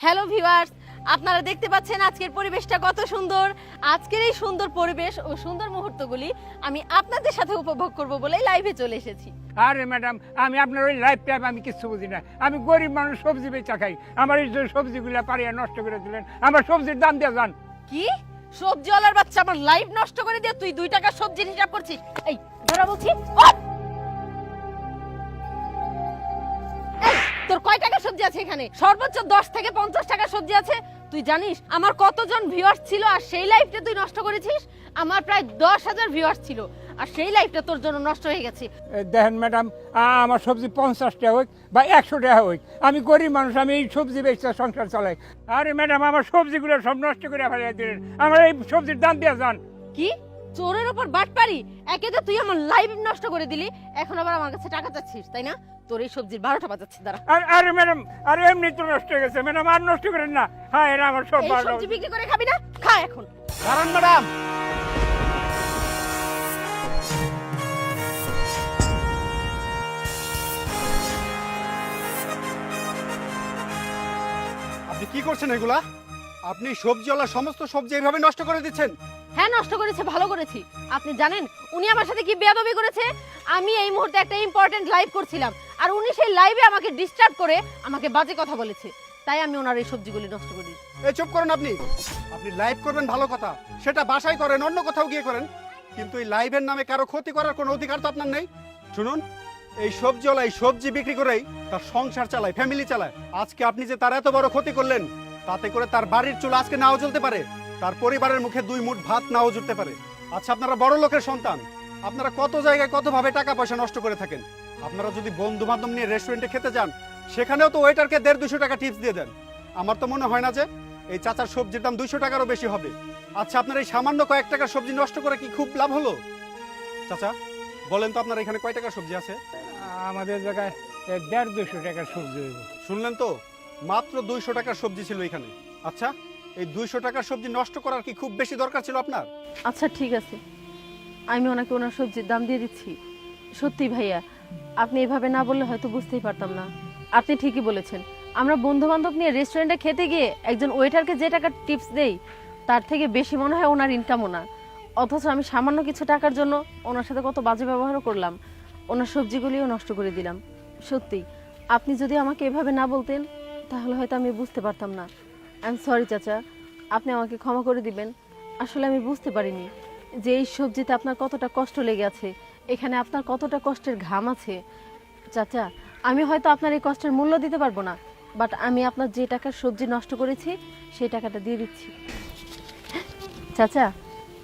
Hello viewers আপনারা দেখতে পাচ্ছেন আজকের পরিবেশটা কত সুন্দর। আজকের এই সুন্দর পরিবেশ ও সুন্দর মুহূর্তগুলি আমি আপনাদের সাথে উপভোগ করব বলেই লাইভে চলে এসেছি। আরে ম্যাডাম আমি আপনার ওই লাইফ টাইম আমি কিছু বুঝি না। আমি গরিব মানুষ সবজি বেচা খাই। আমার এই সবজিগুলো পারিয়া নষ্ট করে দিলেন আমার সবজির দাম দিয়ে যান। কি? সবজিওয়ালার বাচ্চা আমার লাইভ নষ্ট করে দিয়ে তুই দুই টাকার সবজির হিসাব করছিস? এই ধরা বলছি ওঠ! তোর কয় টাকা সবজি আছে এখানে? সর্বোচ্চ দশ থেকে পঞ্চাশ টাকা সবজি আছে। তুই জানিস আমার কতজন ভিউয়ার্স ছিল আর সেই লাইফটা তুই নষ্ট করেছিস? আমার প্রায় দশ হাজার ভিউয়ার্স ছিল। আর সেই লাইফটা তোর জন্য নষ্ট হয়ে গেছে। দেখেন ম্যাডাম আমার সবজি পঞ্চাশ টাকা হোক বা একশো টাকা হোক আমি গরিব মানুষ আমি এই সবজি বেচতে সংসার চালাই। আরে ম্যাডাম আমার সবজিগুলো সব নষ্ট করে ফেলে দিলেন। আমার এই সবজির দাম দিয়ে যান। কি? চোরের উপর বাট পারি একে তো তুই আমার লাইভ নষ্ট করে দিলি। এখন আবার আমার কাছে টাকা চাচ্ছিস তাই না? তোর এই সবজির বারোটা বাজাচ্ছি দাঁড়া। আর আরে ম্যাডাম আরে এমনি তো নষ্ট হয়ে গেছে। ম্যাডাম আর নষ্ট করেন না। হ্যাঁ এরা আমার সব এই বারোটা- সবজি বিক্রি করে খাবি না? খা এখন। দাঁড়ান ম্যাডাম। আপনি কি করছেন এগুলা? আপনি সবজিওয়ালা সমস্ত সবজি এইভাবে নষ্ট করে দিচ্ছেন? হ্যাঁ নষ্ট করেছে, ভালো করেছি। আপনি জানেন, উনি আমার সাথে কি বেয়াদবি করেছে? আমি এই মুহূর্তে একটা ইম্পর্টেন্ট লাইভ করছিলাম, আর উনি সেই লাইভে আমাকে ডিস্টার্ব করে আমাকে বাজে কথা বলেছে। তাই আমি ওনার এই সবজিগুলি নষ্ট করি। এই, চুপ করেন আপনি। আপনি লাইভ করবেন ভালো কথা। সেটা বাসায় করেন, অন্য কোথাও গিয়ে করেন। কিন্তু এই লাইভের নামে কারও ক্ষতি করার কোনো অধিকার তো আপনার নেই। শুনুন, এই সবজিওয়ালা, এই সবজি বিক্রি করেই তার সংসার চালায় ফ্যামিলি চালায়। আজকে আপনি যে তার এত বড় ক্ষতি করলেন, তাতে করে তার বাড়ির চুল আজকে নাও চলতে পারে। তার পরিবারের মুখে দুই মুঠ ভাত নাও জুটতে পারে। আচ্ছা আপনারা বড় লোকের সন্তান। আপনারা কত জায়গায় কতভাবে টাকা পয়সা নষ্ট করে থাকেন? আপনারা যদি বন্ধু বান্ধব নিয়ে রেস্টুরেন্টে খেতে যান সেখানেও তো ওয়েটারকে দেড় দুশো টাকা টিপস দিয়ে দেন। আমার তো মনে হয় না যে এই চাচার সবজির দাম দুইশো টাকারও বেশি হবে। আচ্ছা আপনার এই সামান্য কয়েক টাকার সবজি নষ্ট করে কি খুব লাভ হলো? চাচা বলেন তো আপনার এখানে কয় টাকার সবজি আছে? আমাদের জায়গায় দেড় দুশো টাকার সবজি শুনলেন তো? মাত্র দুইশো টাকার সবজি ছিল এখানে। আচ্ছা এই দুইশো টাকার সবজি নষ্ট করার কি খুব বেশি দরকার ছিল আপনার? আচ্ছা ঠিক আছে। আমি ওনাকে ওনার সবজির দাম দিয়ে দিচ্ছি। সত্যি ভাইয়া, আপনি এভাবে না বললে হয়তো বুঝতেই পারতাম না। আপনি ঠিকই বলেছেন। আমরা বন্ধু বান্ধব নিয়ে রেস্টুরেন্টে খেতে গিয়ে একজন ওয়েটারকে যে টাকার টিপস দেই, তার থেকে বেশি মনে হয় ওনার ইনকামও না অথচ আমি সামান্য কিছু টাকার জন্য ওনার সাথে কত বাজে ব্যবহারও করলাম। ওনার সবজিগুলিও নষ্ট করে দিলাম। সত্যি, আপনি যদি আমাকে এভাবে না বলতেন, তাহলে হয়তো আমি বুঝতে পারতাম না। আই সরি চাচা। আপনি আমাকে ক্ষমা করে দিবেন। আসলে আমি বুঝতে পারিনি যে এই সবজিতে আপনার কতটা কষ্ট লেগে আছে। এখানে আপনার কতটা কষ্টের ঘাম আছে। চাচা, আমি হয়তো আপনার এই কষ্টের মূল্য দিতে পারব না বাট আমি আপনার যে টাকার সবজি নষ্ট করেছি, সেই টাকাটা দিয়ে দিচ্ছি। চাচা,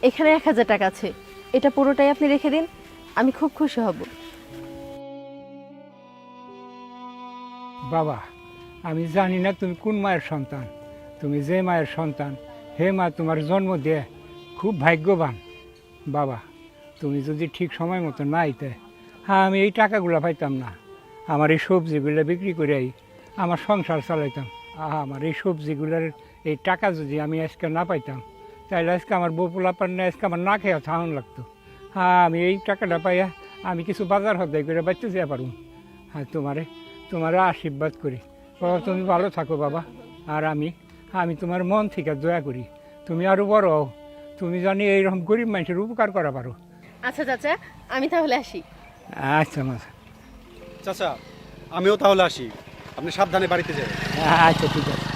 এখানে এক হাজার টাকা আছে। এটা পুরোটাই আপনি রেখে দিন, আমি খুব খুশি হব। বাবা, আমি জানি না তুমি কোন মায়ের সন্তান। তুমি যে মায়ের সন্তান, হে মা, তোমার জন্ম দিয়ে খুব ভাগ্যবান। বাবা, তুমি যদি ঠিক সময় মতো না আইতে হ্যাঁ আমি এই টাকাগুলো পাইতাম না। আমার এই সবজিগুলো বিক্রি করে আমার সংসার চালাইতাম। আহা, আমার এই সবজিগুলোর এই টাকা যদি আমি আজকে না পাইতাম তাহলে আজকে আমার বউ পোলাপান না আজকে আমার না খেয়ে থাকুন লাগতো। হ্যাঁ আমি এই টাকাটা পাইয়া আমি কিছু বাজার হদাই করে বাচ্চা যেতে পারুম। হ্যাঁ তোমারে, তোমার আশীর্বাদ করি। বাবা, তুমি ভালো থাকো বাবা। আর আমি আমি তোমার মন থেকে দয়া করি। তুমি আরও বড় হও। তুমি জানি এইরকম গরিব মানুষের উপকার করা পারো। আচ্ছা চাচা আমি তাহলে আসি। আচ্ছা মা চাচা আমিও তাহলে আসি। আপনি সাবধানে বাড়িতে যাবেন। আচ্ছা ঠিক আছে।